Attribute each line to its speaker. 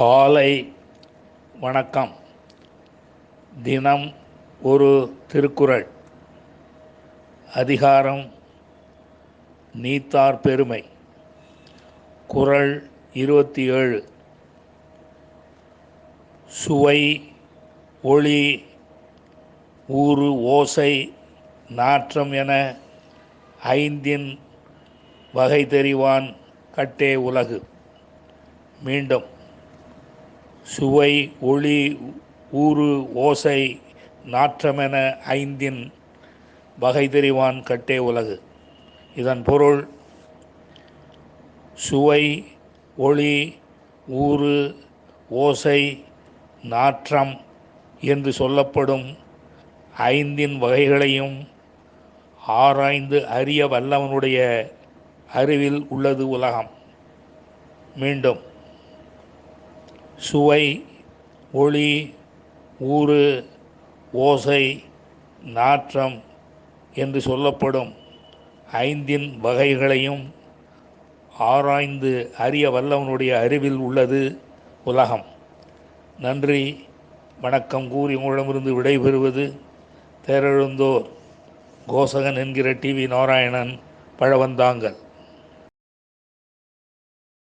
Speaker 1: காலை வணக்கம். தினம் ஒரு திருக்குறள். அதிகாரம் நீத்தார் பெருமை. குறள் இருபத்தி ஏழு சுவை ஒளி ஊறு ஓசை நாற்றம் என ஐந்தின் வகை தெரிவான் கட்டே உலகு. மீண்டும் சுவை ஒளி ஊறு ஓசை நாற்றமென ஐந்தின் வகை தெரிவான் கட்டே உலகு. இதன் பொருள் சுவை ஒளி ஊறு ஓசை நாற்றம் என்று சொல்லப்படும் ஐந்தின் வகைகளையும் ஆராய்ந்து அறிய வல்லவனுடைய அறிவில் உள்ளது உலகம். மீண்டும் சுவை ஒளி ஊறு ஓசை நாற்றம் என்று சொல்லப்படும் ஐந்தின் வகைகளையும் ஆராய்ந்து அறிய வல்லவனுடைய அறிவில் உள்ளது உலகம். நன்றி. வணக்கம் கூறி உங்களிடமிருந்து விடைபெறுவது தேரெழுந்தோர் கோசகன் என்கிற டிவி நாராயணன் பழவந்தாங்கல்.